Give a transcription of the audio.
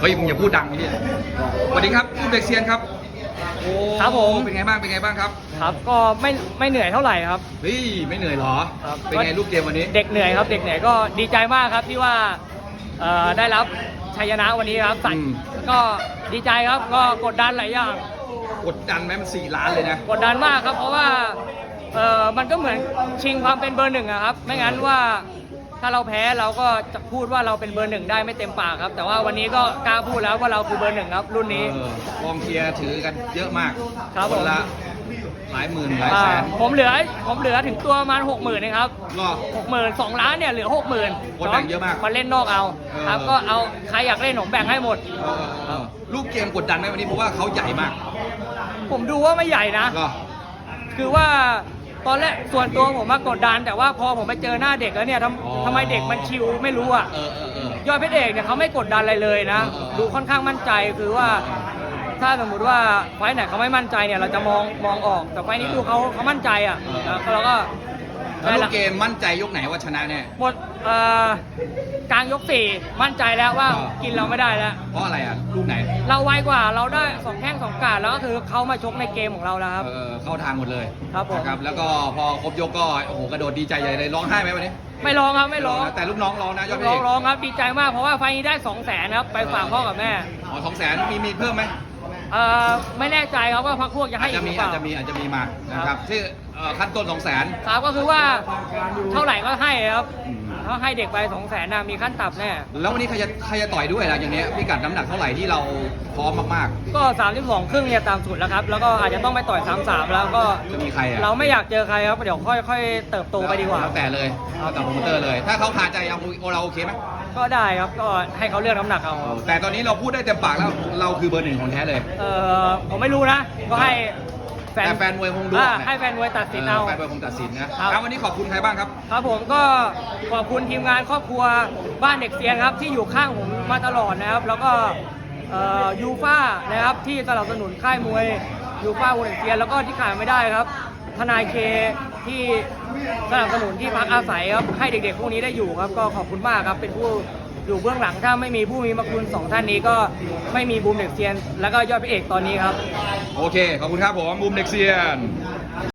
เฮ้ยมึงอย่าพูดดังนี่สวัสดีครับคุณเด็กเซียนครับโอ้ครับผม เป็นไงบ้างเป็นไงบ้างครับครับก็ไม่ไม่เหนื่อยเท่าไหร่ครับ เฮ้ยไม่เหนื่อยเหรอ ครับ เป็นไงลูกเกมวันนี้ เด็กเหนื่อยครับ เด็กเหนื่อยก็ดีใจมากครับที่ว่าเอ่อได้รับชัยชนะวันนี้ครับสัตอืว์มก็ดีใจครับก็กดดันหลายอย่างกดดันไหมมันสี่ล้านเลยนะ กดดันมากครับ เพราะว่าเอ่อมันก็เหมือนชิงความเป็นเบอร์หนึ่งอะครับ ไม่งั้นว่า ถ้าเราแพ้เราก็จะพูดว่าเราเป็นเบอร์หนึ่งได้ไม่เต็มปากครับ แต่ว่าวันนี้ก็กล้าพูดแล้วว่าเราคือเบอร์หนึ่งครับ รุ่นนี้ เออกองเชียร์ถือกันเยอะมากครับนผมละหลายหมื่นหลายอ่าแสนผมเหลือผมเหลือถึงตัวประมาณหกหมื่นนะครับ ก็ หกหมื่นสองล้านเนี่ยเหลือหกหมื่นคนแบ่งเยอะมากมาเล่นนอกเอาเออ ครับก็เอาใครอยากเล่นผมแบ่งให้หมด เออเออลูกเกมกดดันไหมวันนี้เพราะว่าเขาใหญ่มากผมดูว่าไม่ใหญ่นะ ก็ คือว่า ตอนแรกส่วนตัวผมมากดดัน แต่ว่าพอผมไปเจอหน้าเด็กแล้วเนี่ยทอ๋อำทำไมเด็กมันชิวไม่รู้อะ เออเออเออ ยอดเพชรเอกเนี่ยเขาไม่กดดันอะไรเลยนะเออเออดูค่อนข้างมั่นใจคือว่า ถ้าสมมุติว่าไฟล์ไหนเขาไม่มั่นใจเนี่ยเราจะมองมองออกแต่ไฟล์นี้ดูเขาเขามั่นใจอะแล้วเราก็ แล้วลูได้กเกมมั่นใจยกไหนว่าชนะแน่หมดเอ่อกลางยกสี่มั่นใจแล้วว่าอ่ากินเราไม่ได้แล้ว เพราะอะไรอะลูกไหน เราไวกว่าเราได้สองแข้งสองการแล้วก็คือเขามาชกในเกมของเราแล้วครับ เออเข้าทางหมดเลยครับผม นะครับ แล้วก็พอครบยกก็โอ้โหกระโดดดีใจใหญ่เลยร้องไห้ไหมวันนี้ไม่ร้องครับไม่ร้องนะแต่ลูกน้องร้องนะยอดเพร้ชองรร้องครับดีใจมากเพราะว่าไฟล์นี้ได้สองแสนครับไปฝากพ่อกับแม่อ๋อสองแสนมีมีเพิ่มไหม เอ่อไม่แน่ใจครับว่าพักพวกจะอาให้จอีจะกหมีรือเปอาจล่าจะมีอาจจะมีมานะครับที่เอ่อขั้นต้นสองแสน ครับก็คือว่าเท่าไหร่ก็ให้ครับเขาให้เด็กไปสองแสนนะมีขั้นต่ำแน่ แล้ววันนี้ใครจะใครจะต่อยด้วยล่ะอย่างเนี้ยพิกัดน้ำหนักเท่าไหร่ที่เราพร้อมมาก ก็3ามสองครึ่งเนี่ยตามสุดแล้วครับ แล้วก็อาจจะต้องไปต่อย3ามสามแล้วก็ๆจะมีใครอะเราไม่อยากเจอใครครับเดี๋ยวค่อยๆ เติบโตไปดีกว่า แล้วแต่เลยแล้วแต่โปรโมเตอร์เลย ถ้าเขาคาใจเอาเราโอเคไหม ก็ได้ครับก็ให้เขาเลือกน้ำหนักเอาแต่ตอนนี้เราพูดได้เต็มปากแล้วเราคือเบอร์หนึ่งของแท้เลย เออผมไม่รู้นะ ก็ให้แฟนแต่แฟนมวยคงดูอ่าออกนะให้แฟนมวยตัดสินเอา แฟนมวยคงตัดสินนะครับ แล้ววันนี้ขอบคุณใครบ้างครับ ครับผมก็ขอบคุณทีมงานครอบครัวบ้านเด็กเซียนครับ ที่อยู่ข้างผมมาตลอดนะครับ แล้วก็ยูฟ่านะครับที่สนับสนุนค่ายมวยยูฟ่าวงเด็กเซียนแล้วก็ที่ขาดไม่ได้ครับ ทนายเคที่สนับสนุนที่พักอาศัยครับให้เด็กๆพวกนี้ได้อยู่ครับ ก็ขอบคุณมากครับเป็นผู้อยู่เบื้องหลังถ้าไม่มีผู้มีมาคุณสองท่านนี้ก็ไม่มีบูมเด็กเซียน แล้วก็ยอดพระเอกตอนนี้ครับ โอเค ขอบคุณครับผมมุมเด็กเซียน